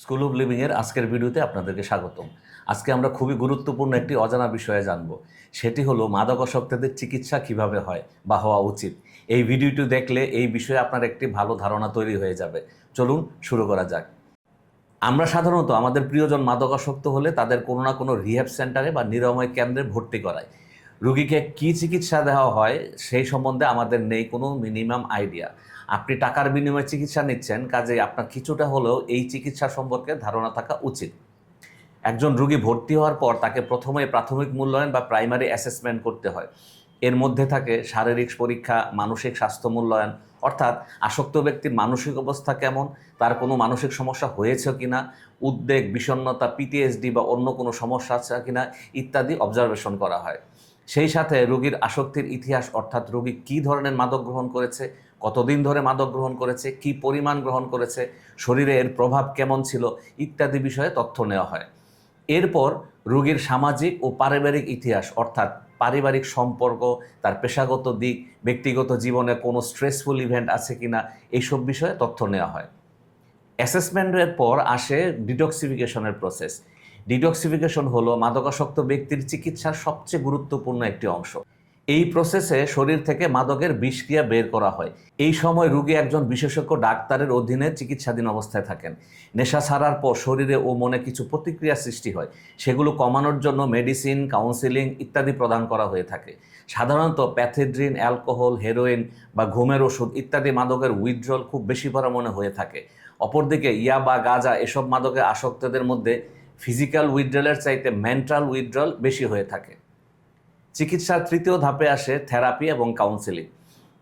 School of লিভিংয়ের আজকের ভিডিওতে আপনাদেরকে স্বাগতম। আজকে আমরা খুবই গুরুত্বপূর্ণ একটি অজানা বিষয়ে জানব। সেটি হলো মাদকাসক্তদের চিকিৎসা কীভাবে হয় বা হওয়া উচিত। এই ভিডিওটি দেখলে এই বিষয়ে আপনার একটি ভালো ধারণা তৈরি হয়ে যাবে। চলুন শুরু করা যাক। আমরা সাধারণত আমাদের প্রিয়জন মাদকাসক্ত হলে তাদের কোনো না কোনো রিহ্যাব সেন্টারে বা নিরাময় কেন্দ্রে ভর্তি করায় রুগীকে কী চিকিৎসা দেওয়া হয় সেই সম্বন্ধে আমাদের নেই কোনো মিনিমাম আইডিয়া আপনি টাকার বিনিময়ে চিকিৎসা নিচ্ছেন কাজে আপনার কিছুটা হলেও এই চিকিৎসা সম্পর্কে ধারণা থাকা উচিত। একজন রুগী ভর্তি হওয়ার পর তাকে প্রথমে প্রাথমিক মূল্যায়ন বা প্রাইমারি অ্যাসেসমেন্ট করতে হয়। এর মধ্যে থাকে শারীরিক পরীক্ষা, মানসিক স্বাস্থ্য মূল্যায়ন, অর্থাৎ আসক্ত ব্যক্তির মানসিক অবস্থা কেমন, তার কোনো মানসিক সমস্যা হয়েছে কিনা, উদ্বেগ, বিষণ্ণতা পিটিএসডি বা অন্য কোনো সমস্যা আছে কিনা ইত্যাদি অবজারভেশন করা হয়। সেই সাথে রোগীর আসক্তির ইতিহাস, অর্থাৎ রোগী কী ধরনের মাদক গ্রহণ করেছে কতদিন ধরে মাদক গ্রহণ করেছে, কি পরিমাণ গ্রহণ করেছে, শরীরে এর প্রভাব কেমন ছিল, ইত্যাদি বিষয়ে তথ্য নেওয়া হয়। এরপর রোগীর সামাজিক ও পারিবারিক ইতিহাস, অর্থাৎ পারিবারিক সম্পর্ক, তার পেশাগত দিক, ব্যক্তিগত জীবনে কোনো স্ট্রেসফুল ইভেন্ট আছে কিনা, এইসব বিষয়ে তথ্য নেওয়া হয়। অ্যাসেসমেন্টের পর আসে ডিটক্সিফিকেশনের প্রসেস ডিটক্সিফিকেশন হলো মাদকাসক্ত ব্যক্তির চিকিৎসার সবচেয়ে গুরুত্বপূর্ণ একটি অংশ। এই প্রসেসে শরীর থেকে মাদকের বিষক্রিয়া বের করা হয়। এই সময় রোগী একজন বিশেষজ্ঞ ডাক্তারের অধীনে চিকিৎসাধীন অবস্থায় থাকেন। নেশা ছাড়ার পর শরীরে ও মনে কিছু প্রতিক্রিয়া সৃষ্টি হয়। সেগুলো কমানোর জন্য মেডিসিন কাউন্সিলিং ইত্যাদি প্রদান করা হয়ে থাকে। সাধারণত প্যাথেড্রিন, অ্যালকোহল, হেরোইন বা ঘুমের ওষুধ ইত্যাদি মাদকের উইথড্রল খুব বেশি পরিমাণে হয়ে থাকে। অপরদিকে ইয়া বা গাঁজা এসব মাদকের আসক্তদের মধ্যে ফিজিক্যাল উইথড্রলের চাইতে মেন্টাল উইথড্রল বেশি হয়ে থাকে। চিকিৎসার তৃতীয় ধাপে আসে থেরাপি এবং কাউন্সেলিং।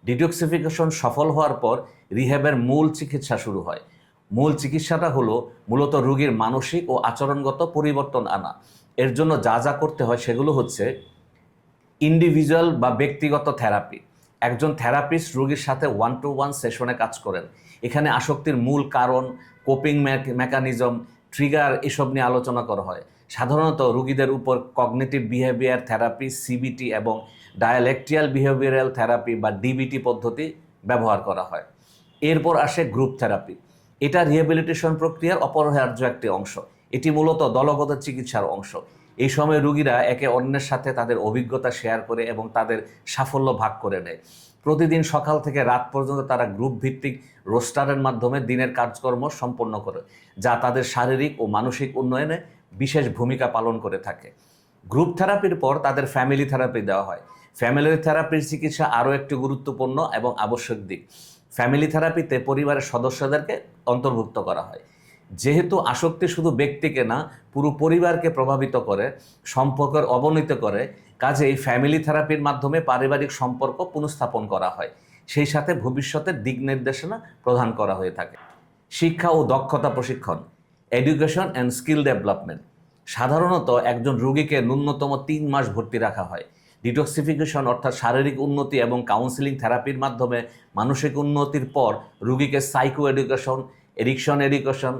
ডিটক্সিফিকেশন সফল হওয়ার পর রিহ্যাবের মূল চিকিৎসা শুরু হয়। মূল চিকিৎসাটা হলো মূলত রোগীর মানসিক ও আচরণগত পরিবর্তন আনা। এর জন্য যা যা করতে হয় সেগুলো হচ্ছে ইন্ডিভিজুয়াল বা ব্যক্তিগত থেরাপি। একজন থেরাপিস্ট রোগীর সাথে ওয়ান টু ওয়ান সেশনে কাজ করেন। এখানে আসক্তির মূল কারণ কোপিং মেকানিজম ট্রিগার এসব নিয়ে আলোচনা করা হয়। সাধারণত রুগীদের উপর কগনেটিভ বিহেভিয়ার থেরাপি সিবিটি এবং ডায়ালেকট্রিয়াল বিহেভিয়ারাল থেরাপি বা ডিবিটি পদ্ধতি ব্যবহার করা হয়। এরপর আসে গ্রুপ থেরাপি এটা রিহ্যাবিলিটেশন প্রক্রিয়ার অপরিহার্য একটি অংশ। এটি মূলত দলগত চিকিৎসার অংশ। এই সময় রুগীরা একে অন্যের সাথে তাদের অভিজ্ঞতা শেয়ার করে এবং তাদের সাফল্য ভাগ করে নেয়। প্রতিদিন সকাল থেকে রাত পর্যন্ত তারা গ্রুপ ভিত্তিক রোস্টারের মাধ্যমে দিনের কাজকর্ম সম্পন্ন করে, যা তাদের শারীরিক ও মানসিক উন্নয়নে বিশেষ ভূমিকা পালন করে থাকে। গ্রুপ থেরাপির পর তাদের ফ্যামিলি থেরাপি দেওয়া হয়। ফ্যামিলি থেরাপির চিকিৎসা আরও একটি গুরুত্বপূর্ণ এবং আবশ্যক দিক। ফ্যামিলি থেরাপিতে পরিবারের সদস্যদেরকে অন্তর্ভুক্ত করা হয়। যেহেতু আসক্তি শুধু ব্যক্তিকে না, পুরো পরিবারকে প্রভাবিত করে, সম্পর্কের অবনতি করে, কাজেই ফ্যামিলি থেরাপির মাধ্যমে পারিবারিক সম্পর্ক পুনঃস্থাপন করা হয়। সেই সাথে ভবিষ্যতের দিক নির্দেশনা প্রদান করা হয়ে থাকে। শিক্ষা ও দক্ষতা প্রশিক্ষণ এডুকেশন অ্যান্ড স্কিল ডেভেলপমেন্ট সাধারণত একজন রোগীকে ন্যূনতম তিন মাস ভর্তি রাখা হয়। ডিটক্সিফিকেশন অর্থাৎ শারীরিক উন্নতি এবং কাউন্সিলিং থেরাপির মাধ্যমে মানসিক উন্নতির পর রুগীকে psycho education addiction, education,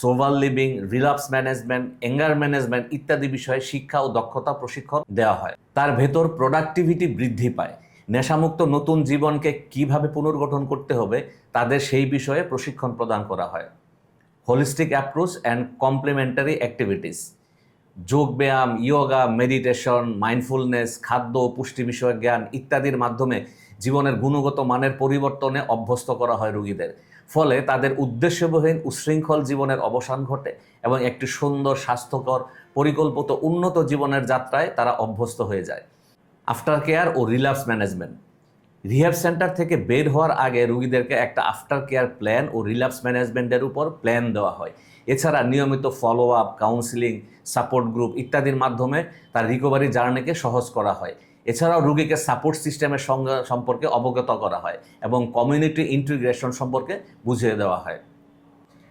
sober living relapse management anger management ইত্যাদি বিষয়ে শিক্ষা ও দক্ষতা প্রশিক্ষণ দেওয়া হয়। তার ভেতর প্রোডাক্টিভিটি বৃদ্ধি পায়। নেশামুক্ত নতুন জীবনকে কীভাবে পুনর্গঠন করতে হবে, তাদের সেই বিষয়ে প্রশিক্ষণ প্রদান করা হয়। Holistic approach and complementary activities যোগ ব্যায়াম ইয়োগা মেডিটেশন মাইন্ডফুলনেস খাদ্য পুষ্টি বিষয়ক জ্ঞান ইত্যাদির মাধ্যমে জীবনের গুণগত মানের পরিবর্তনে অভ্যস্ত করা হয় রোগীদের। ফলে তাদের উদ্দেশ্যবিহীন উশৃঙ্খল জীবনের অবসান ঘটে এবং একটি সুন্দর, স্বাস্থ্যকর, পরিকল্পিত, উন্নত জীবনের যাত্রায় তারা অভ্যস্ত হয়ে যায়। আফটার কেয়ার ও রিল্যাপস ম্যানেজমেন্ট রিহ্যাব সেন্টার থেকে বের হওয়ার আগে রুগীদেরকে একটা আফটার কেয়ার প্ল্যান ও রিল্যাপস ম্যানেজমেন্টের উপর প্ল্যান দেওয়া হয়। এছাড়া নিয়মিত follow up counselling support group ইত্যাদির মাধ্যমে তার রিকভারি জার্নিকে সহজ করা হয়। এছাড়াও রুগীকে সাপোর্ট সিস্টেমের সঙ্গে সম্পর্কে অবগত করা হয় এবং কমিউনিটি ইন্টিগ্রেশন সম্পর্কে বুঝিয়ে দেওয়া হয়।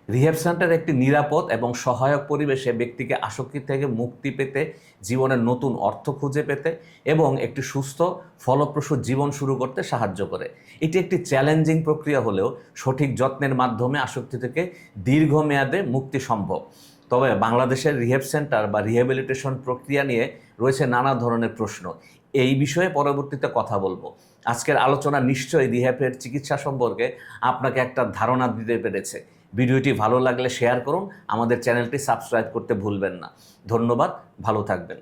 রিহ্যাব সেন্টার একটি নিরাপদ এবং সহায়ক পরিবেশে ব্যক্তিকে আসক্তি থেকে মুক্তি পেতে, জীবনের নতুন অর্থ খুঁজে পেতে এবং একটি সুস্থ, ফলপ্রসূ জীবন শুরু করতে সাহায্য করে। এটি একটি চ্যালেঞ্জিং প্রক্রিয়া হলেও সঠিক যত্নের মাধ্যমে আসক্তি থেকে দীর্ঘমেয়াদে মুক্তি সম্ভব। তবে বাংলাদেশের রিহ্যাব সেন্টার বা রিহ্যাবিলিটেশন প্রক্রিয়া নিয়ে রয়েছে নানা ধরনের প্রশ্ন। এই বিষয়ে পরবর্তীতে কথা বলব। আজকের আলোচনা নিশ্চয়ই রিহ্যাবের চিকিৎসা সম্পর্কে আপনাকে একটা ধারণা দিতে পেরেছে। ভিডিওটি ভালো লাগলে শেয়ার করুন, আমাদের চ্যানেলটি সাবস্ক্রাইব করতে ভুলবেন না। ধন্যবাদ, ভালো থাকবেন।